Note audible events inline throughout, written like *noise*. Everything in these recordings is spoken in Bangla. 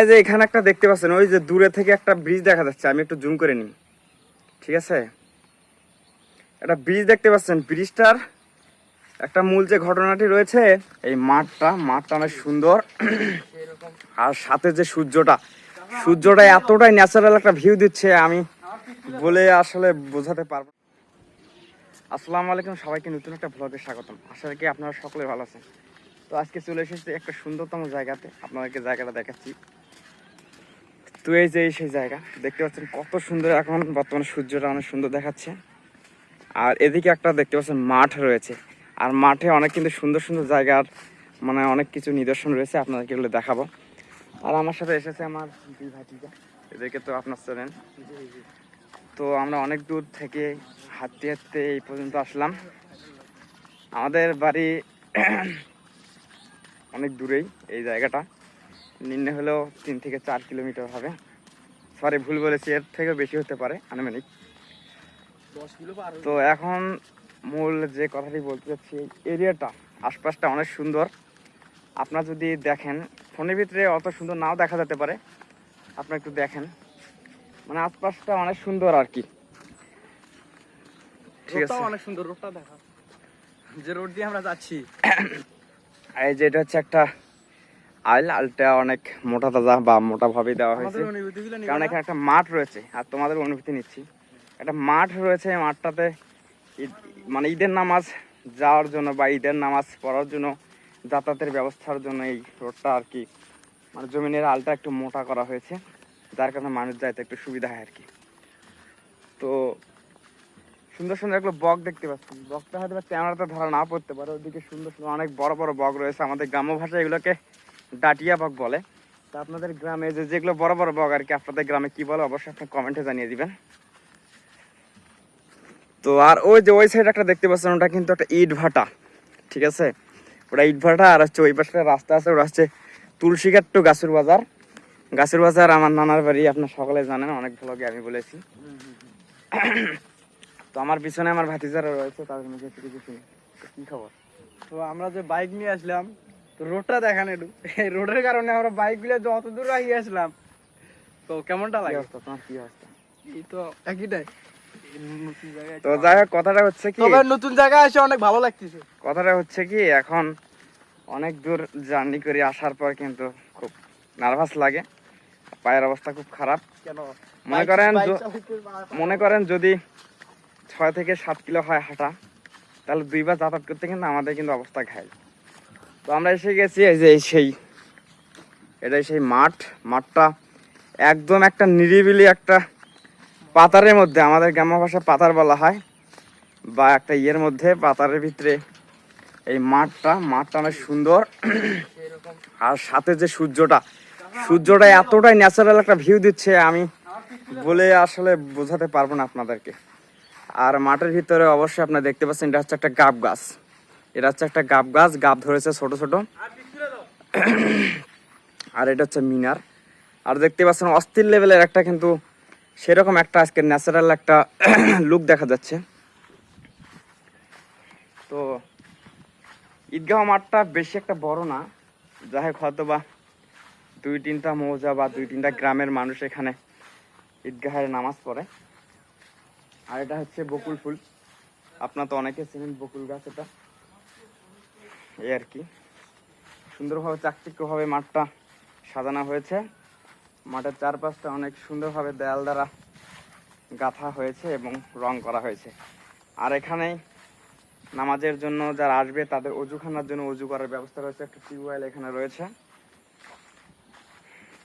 এই যে এখানে একটা দেখতে পাচ্ছেন, ওই যে দূরে থেকে একটা ব্রিজ দেখা যাচ্ছে, আমি একটু জুম করে নিই। ঠিক আছে? একটা ব্রিজ দেখতে পাচ্ছেন ব্রিজটার একটা মূল যে ঘটনাটি রয়েছে, এই মাঠটা মাঠটা অনেক সুন্দর। আর সাথে যে সূর্যটা সূর্যটা এতটাই ন্যাচারাল একটা ভিউ দিচ্ছে, আমি বলে আসলে বোঝাতে পারব। আসসালামু আলাইকুম, সবাইকে নতুন একটা ব্লগে স্বাগতম। আশা রাখি আপনারা সকলে ভালো আছেন। তো আজকে চলে এসেছি একটা সুন্দরতম জায়গাতে, আপনাদেরকে জায়গাটা দেখাচ্ছি। তো এই যে সেই জায়গা, দেখতে পাচ্ছেন কত সুন্দর এখন বর্তমানে সূর্যটা অনেক সুন্দর দেখাচ্ছে। আর এদিকে একটা দেখতে পাচ্ছেন মাঠ রয়েছে। আর মাঠে অনেক কিন্তু সুন্দর সুন্দর জায়গার মানে অনেক কিছু নিদর্শন রয়েছে, আপনাদেরকে এগুলো দেখাবো। আর আমার সাথে এসেছে আমার দুই এদেরকে তো আপনার চেনেন। তো আমরা অনেক দূর থেকে হাঁটতে হাঁটতে এই পর্যন্ত আসলাম। আমাদের বাড়ি অনেক দূরেই এই জায়গাটা। নিম্নে হলেও তিন থেকে চার কিলোমিটার হবে। সরি ভুল বলেছি এর থেকেও বেশি হতে পারে আনুমানিক। তো এখন মূল যে কথাটি বলতে চাচ্ছি এরিয়াটা আশপাশটা অনেক সুন্দর। আপনার যদি দেখেন ফোনের ভিতরে অত সুন্দর নাও দেখা যেতে পারে। আপনার একটু দেখেন। মানে আশপাশটা অনেক সুন্দর আর কি। ঠিক আছে। অনেক সুন্দর রোডটা দেখা। যে রোড দিয়ে আমরা যাচ্ছি। এই যে এটা হচ্ছে একটা আইল আলটা অনেক মোটা তাজা বা মোটা ভাবেই দেওয়া হয়েছে। কারণ এখানে একটা মাঠ রয়েছে আর তোমাদের অনুভূতি নিচ্ছি। একটা মাঠ রয়েছে মাঠটাতে মানে ঈদের নামাজ যাওয়ার জন্য বা ঈদের নামাজ পড়ার জন্য যাতায়াতের ব্যবস্থার জন্য এই রোডটা আর কি মানে জমিনের আলটা একটু মোটা করা হয়েছে। যার কারণে মানুষ যাইতে একটু সুবিধা হয় আর কি। তো সুন্দর সুন্দর এগুলো বক দেখতে পাচ্ছি। বকটা হয়তো ক্যামেরাতে ধরা না পড়তে পারে ওইদিকে সুন্দর সুন্দর অনেক বড় বড় বক রয়েছে। আমাদের গ্রাম্য ভাষায় এগুলোকে ডাটিয়া বক বলে। তা আপনাদের গ্রামে যে যেগুলো বড় বড় বগ আর কি, আপনাদের গ্রামে কি বলে অবশ্যই আপনি কমেন্টে জানিয়ে দিবেন। তো আর ওই যে ওই সাইড একটা দেখতে পাচ্ছেন, ওটা কিন্তু একটা ইট ভাটা, ঠিক আছে? ওটা ইট ভাটা আর হচ্ছে ওই পাশে রাস্তা আছে, ওটা হচ্ছে তুলসীঘাট টু গাছের বাজার। গাছের বাজার আমার নানার বাড়ি আপনার সকলে জানেন, অনেক ভ্লগে আমি বলেছি। তো আমার পিছনে আমার ভাতিজারা রয়েছে, তাদের মধ্যে কিছু কি খবর? তো আমরা যে বাইক নিয়ে আসলাম তো রোডটা দেখান একটু। এই রোডের কারণে আমরা যত দূর আসলাম তো কেমনটা লাগে? তোমার কি অবস্থা? এই তো একইটাই তো যাই হোক কথাটা হচ্ছে কি তবে নতুন জায়গায় এসে অনেক ভালো লাগতেছে। কথাটা হচ্ছে কি এখন অনেক দূর জার্নি করে আসার পর কিন্তু খুব নার্ভাস লাগে। পায়ের অবস্থা খুব খারাপ। মনে করেন মনে করেন যদি ছয় থেকে সাত কিলো হয় হাঁটা তাহলে দুইবার যাতায়াত করতে কিন্তু আমাদের কিন্তু অবস্থা ঘায়ল। তো আমরা এসে গেছি, এই যে সেই, এটাই সেই মাঠ। মাঠটা একদম একটা নিরিবিলি একটা পাতারের মধ্যে, আমাদের গ্রাম্য ভাষায় পাতার বলা হয়, বা একটা ইয়ের মধ্যে, পাতারের ভিতরে এই মাঠটা। মাঠটা অনেক সুন্দর। আর সাথে যে সূর্যটা সূর্যটা এতটাই ন্যাচারাল একটা ভিউ দিচ্ছে, আমি বলে আসলে বোঝাতে পারব না আপনাদেরকে। আর মাঠের ভিতরে অবশ্যই আপনারা দেখতে পাচ্ছেন, এটা হচ্ছে একটা গাব গাছ। এটা হচ্ছে একটা গাব গাছ, গাব ধরেছে ছোট ছোট। আর এটা হচ্ছে মিনার। আর দেখতে পাচ্ছেন, অস্থির লেভেলের একটা কিন্তু সেরকম একটা আজকে ন্যাচারাল একটা লুক দেখা যাচ্ছে। তো ঈদগাহ মাঠটা বেশি একটা বড় না। যাই হোক হয়তো বা দুই তিনটা মৌজা বা দুই তিনটা গ্রামের মানুষ এখানে ঈদগাহের নামাজ পড়ে। আর এটা হচ্ছে বকুল ফুল। আপনার তো অনেকে চেনেন বকুল গাছ এটা। এই আর কি। সুন্দরভাবে চাকচিক্যভাবে মাঠটা সাজানো হয়েছে। মাঠের চারপাশটা অনেক সুন্দরভাবে দেয়াল দ্বারা গাঁথা হয়েছে এবং রং করা হয়েছে। আর এখানেই নামাজের জন্য যারা আসবে, তাদের অজুখানার জন্য অজু করার ব্যবস্থা রয়েছে। একটা টিউবওয়েল এখানে রয়েছে।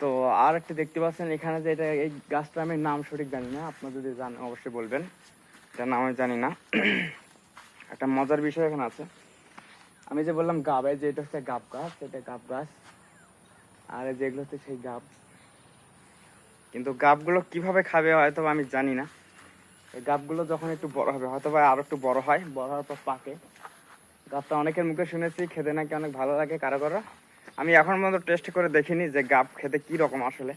তো আর একটি দেখতে পাচ্ছেন, এখানে যে এটা, এই গাছটা আমি নাম সঠিক জানি না। আপনার যদি জানেন, অবশ্যই বলবেন। এটা নাম আমি জানি না। একটা মজার বিষয় এখানে আছে। আমি যে বললাম গাবে যে এটা হচ্ছে গাব গাছ, এটা গাব গাছ। আর এই যেগুলো হচ্ছে সেই গাব। কিন্তু গাবগুলো কীভাবে খাবে হয়তো আমি জানি না। এই গাবগুলো যখন একটু বড় হবে, হয়তো বা আরও একটু বড় হয়, বড় হওয়ার পর পাকে। গাবটা অনেকের মুখে শুনেছি, খেতে নাকি অনেক ভালো লাগে কারও কারও আমি এখন পর্যন্ত টেস্ট করে দেখিনি যে গাব খেতে কি রকম আসলে।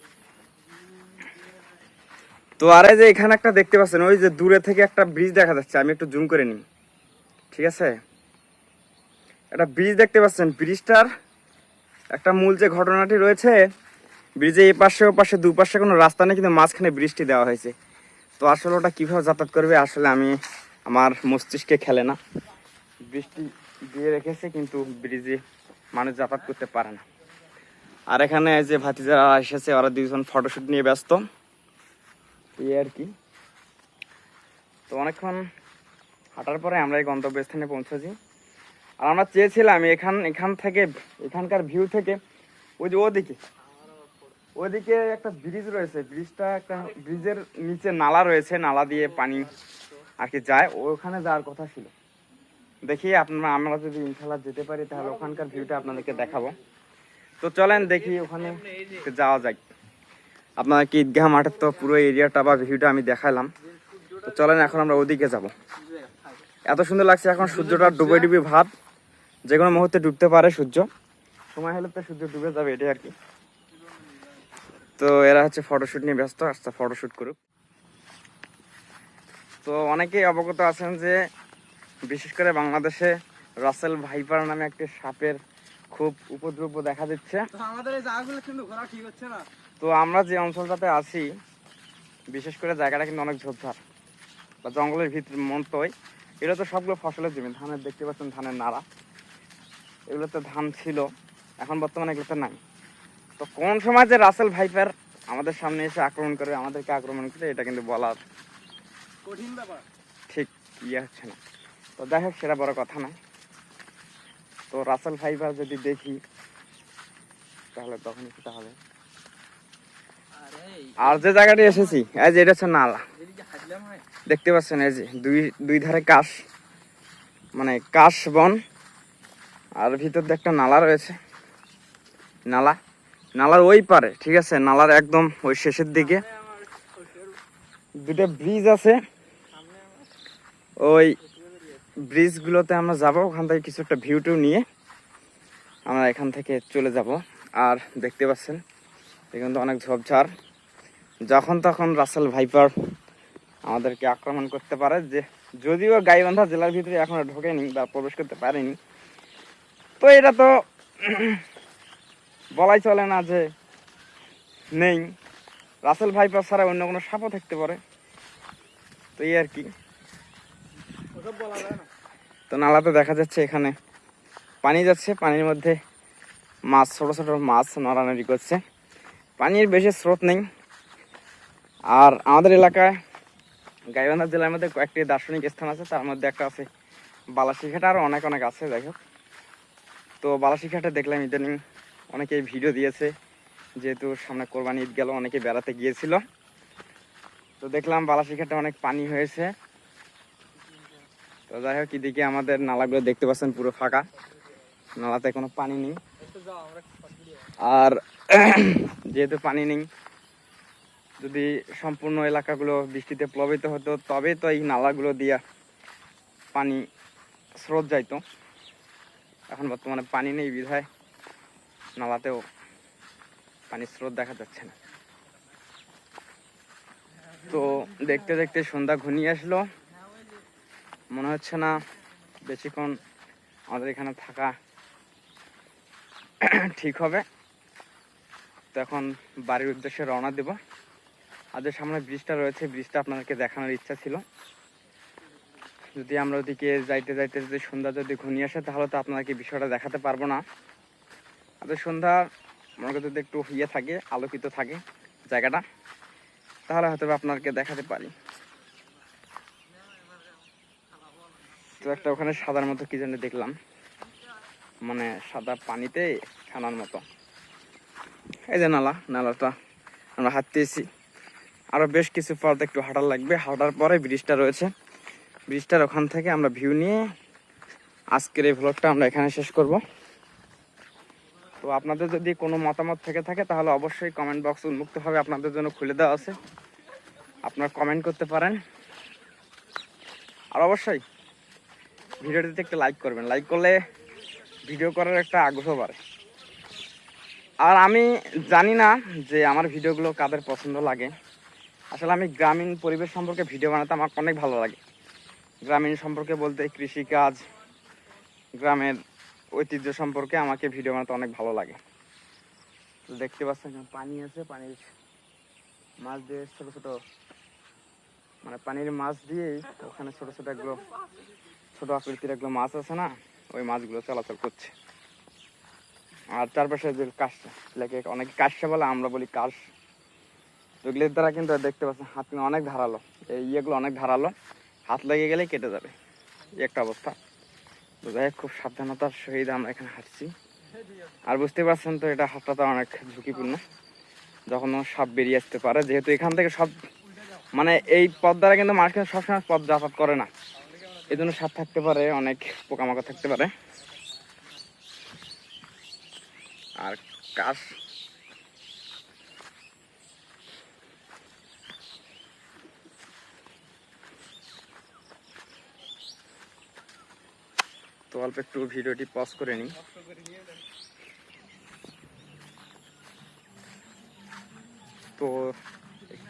তো আরে যে এখানে একটা দেখতে পাচ্ছেন, ওই যে দূরে থেকে একটা ব্রিজ দেখা যাচ্ছে, আমি একটু জুম করে নিই। ঠিক আছে? একটা ব্রিজ দেখতে পাচ্ছেন। ব্রিজটার একটা মূল যে ঘটনাটি রয়েছে ব্রিজে এই পাশে ও পাশে দুপাশে কোনো রাস্তা নেই, কিন্তু মাঝখানে বৃষ্টি দেওয়া হয়েছে। তো আসলে ওটা কীভাবে যাতায়াত করবে, আসলে আমি আমার মস্তিষ্কে খেলে না। বৃষ্টি দিয়ে রেখেছে, কিন্তু ব্রিজে মানুষ যাতায়াত করতে পারে না। আর এখানে যে ভাতিজারা এসেছে, ওরা দুজন ফটোশ্যুট নিয়ে ব্যস্ত। এই আর কি। তো অনেকক্ষণ হাঁটার পরে আমরা এই গন্তব্যস্থানে পৌঁছেছি। আর আমরা চেয়েছিলাম এখান এখান থেকে, এখানকার ভিউ থেকে, ওই যে ওদিকে। ওদিকে একটা ব্রিজ রয়েছে। ব্রিজটা একটা ব্রিজের নিচে নালা রয়েছে, নালা দিয়ে পানি আর কি যায়। ওখানে যাওয়ার কথা ছিল। দেখি আপনারা, আমরা যদি ইনশাল্লাহ যেতে পারি, তাহলে ওখানকার ভিউটা আপনাদেরকে দেখাবো। তো চলেন দেখি ওখানে যাওয়া যায় আপনার কি ঈদগাহ মাঠের তো পুরো এরিয়াটা বা ভিউটা আমি দেখালাম। তো চলেন এখন আমরা ওদিকে যাব। এত সুন্দর লাগছে এখন সূর্যটা ডুবে ডুবে ভাব। যে কোনো মুহূর্তে ডুবতে পারে সূর্য। সময় হলে তো সূর্য ডুবে যাবে এটাই আর কি। তো এরা হচ্ছে ফটোশুট নিয়ে ব্যস্ত আচ্ছা ফটোশুট করুক। তো অনেকেই অবগত আছেন যে বিশেষ করে বাংলাদেশে রাসেল ভাইপার নামে একটি সাপের খুব উপদ্রব দেখা দিচ্ছে। তো আমাদের এই জায়গাগুলো কিন্তু ঘোরা ঠিক হচ্ছে না। তো আমরা যে অঞ্চলটাতে আছি বিশেষ করে জায়গাটা কিন্তু অনেক ঝোপঝাড়। বা জঙ্গলের ভিতর মন্তই এটা তো সবগুলো ফসলের জমি ধানের দেখতে পাচ্ছেন ধানের নাড়া। এগুলোতে ধান ছিল এখন বর্তমানে এগুলোতে নাই। তো কোন সময় যে রাসেল ভাইপার আমাদের সামনে এসে আক্রমণ করে আমাদেরকে আক্রমণ করে এটা কিন্তু বলার কঠিন ব্যাপার। ঠিক ইয়ে হচ্ছে না। তো যাই হোক সেটা বড় কথা না। তো রাসেল ভাইপার যদি দেখি তাহলে তখন সেটা হবে। আর যে জায়গাটি এসেছি এই যে এটা হচ্ছে নালা। দেখতে পাচ্ছেন এই যে দুই দুই ধারে কাশ মানে কাশ বন। আর ভিতর দিয়ে একটা নালা রয়েছে। নালা, নালার ওই পারে, ঠিক আছে? নালার একদম ওই শেষের দিকে। দুটো ব্রিজ আছে। ওই ব্রিজগুলোতে আমরা যাব, ওখান থেকে কিছু একটা ভিউ টিউ নিয়ে আমরা এখান থেকে চলে যাব। আর দেখতে পাচ্ছেন, এখানে তো অনেক ঝোপঝাড়। যখন তখন রাসেল ভাইপার আমাদেরকে আক্রমণ করতে পারে যে, যদিও গাইবান্ধা জেলার ভিতরে এখনও ঢোকেনি বা প্রবেশ করতে পারেনি তো এটা তো বলাই চলে না যে নেই। রাসেল ভাইপার ছাড়া অন্য কোনো সাপও থাকতে পারে। তো এই আর কি। বলা যায় না। তো নালাতে দেখা যাচ্ছে এখানে পানি যাচ্ছে পানির মধ্যে মাছ ছোট ছোট মাছ নড়ানড়ি করছে। পানির বেশি স্রোত নেই। আর আমাদের এলাকায় গাইবান্ধা জেলার মধ্যে কয়েকটি দার্শনিক স্থান আছে তার মধ্যে একটা আছে বালাসিঘাট আরও অনেক অনেক আছে যাই হোক। তো বালাসিঘাটে দেখলাম ইদানিং অনেকেই ভিডিও দিয়েছে, যেহেতু সামনে কোরবানি ঈদ গেল, অনেকে বেড়াতে গিয়েছিল। তো দেখলাম বালাসিঘাটে অনেক পানি হয়েছে। তো যাই হোক, এদিকে আমাদের নালাগুলো দেখতে পাচ্ছেন পুরো ফাঁকা। নালাতে কোনো পানি নেই। আর *clears throat* যেহেতু পানি নেই, যদি সম্পূর্ণ এলাকাগুলো বৃষ্টিতে প্লাবিত হতো তবে তো এই নালাগুলো দিয়া পানি স্রোত যাইতো। এখন বর্তমানে পানি নেই বিধায় নালাতেও পানির স্রোত দেখা যাচ্ছে না। তো দেখতে দেখতে সন্ধ্যা ঘনিয়ে আসলো। মনে হচ্ছে না বেশিক্ষণ আমাদের এখানে থাকা ঠিক হবে। তো এখন বাড়ির উদ্দেশ্যে রওনা দেব। যে সামনে ব্রিজটা রয়েছে, ব্রিজটা আপনাদেরকে দেখানোর ইচ্ছা ছিল। যদি আমরা ওদিকে যাইতে যাইতে যদি সন্ধ্যা যদি ঘনিয়ে আসে, তাহলে তো আপনাকে বিষয়টা দেখাতে পারব না। আর সন্ধ্যা মনে করি যদি একটু ইয়ে থাকে, আলোকিত থাকে জায়গাটা, তাহলে হয়তো বা আপনাদেরকে দেখাতে পারি। তো একটা ওখানে সাদার মতো কি যেন দেখলাম। মানে সাদা পানিতে ছানার মতো। এই যে নালা, নালাটা আমরা হাঁটতেছি। আরও বেশ কিছু পথ একটু হাঁটার লাগবে। হাঁটার পরে ব্রিজটা রয়েছে। ব্রিজটার ওখান থেকে আমরা ভিউ নিয়ে আজকের এই ভ্লগটা আমরা এখানে শেষ করব। তো আপনাদের যদি কোনো মতামত থেকে থাকে, তাহলে অবশ্যই কমেন্ট বক্স উন্মুক্তভাবে আপনাদের জন্য খুলে দেওয়া আছে। আপনারা কমেন্ট করতে পারেন। আর অবশ্যই ভিডিওটিতে একটা লাইক করবেন। লাইক করলে ভিডিও করার একটা আগ্রহ বাড়ে। আর আমি জানি না যে আমার ভিডিওগুলো কাদের পছন্দ লাগে। আসলে আমি গ্রামীণ পরিবেশ সম্পর্কে ভিডিও বানাতে আমার অনেক ভালো লাগে। গ্রামীণ সম্পর্কে বলতে কৃষিকাজ, গ্রামের ঐতিহ্য সম্পর্কে আমাকে ভিডিও বানাতে অনেক ভালো লাগে। দেখতে পাচ্ছেন পানি আছে, পানির মাছ দিয়ে ছোট ছোট মানে পানির মাছ দিয়েই ওখানে ছোট ছোট এগুলো ছোট আকৃতির এগুলো মাছ আছে না, ওই মাছগুলো চলাচল করছে। আর চারপাশে যে কাশটা এটাকে অনেকে কাশা বলে আমরা বলি কাশ। এগুলোর দ্বারা কিন্তু দেখতে পাচ্ছেন হাত অনেক ধারালো, এই ইয়েগুলো অনেক ধারালো। হাত লেগে গেলেই কেটে যাবে। এই একটা অবস্থা। তো যাই খুব সাবধানতার সহিত আমরা এখানে হাঁটছি। আর বুঝতে পারছেন তো, এটা হাতটা তো অনেক ঝুঁকিপূর্ণ। যখন সাপ বেরিয়ে আসতে পারে, যেহেতু এখান থেকে সব মানে এই পথ দ্বারা কিন্তু মানুষ কিন্তু সবসময় পথ যাতায়াত করে না। এই জন্য সাপ থাকতে পারে, অনেক পোকামাকড় থাকতে পারে। আর কাশ তো অল্প একটু ভিডিওটি পজ করে নিই। তো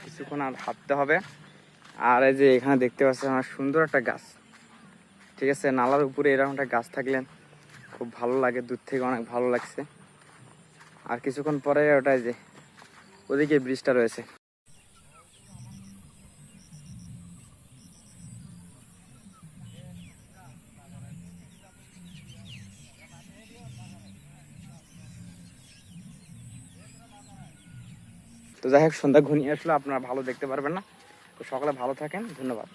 কিছুক্ষণ আর হাঁটতে হবে। আর এই যে এখানে দেখতে পাচ্ছেন আমার সুন্দর একটা গাছ। ঠিক আছে, নালার উপরে এরকম একটা গাছ থাকলে খুব ভালো লাগে, দূর থেকে অনেক ভালো লাগছে। আর কিছুক্ষণ পরে ওটাই যে ওদিকে ব্রিজটা রয়েছে। যাই হোক, সন্ধ্যা ঘনিয়ে আসলে, আপনারা ভালো দেখতে পারবেন না। তো সকালে ভালো থাকেন, ধন্যবাদ।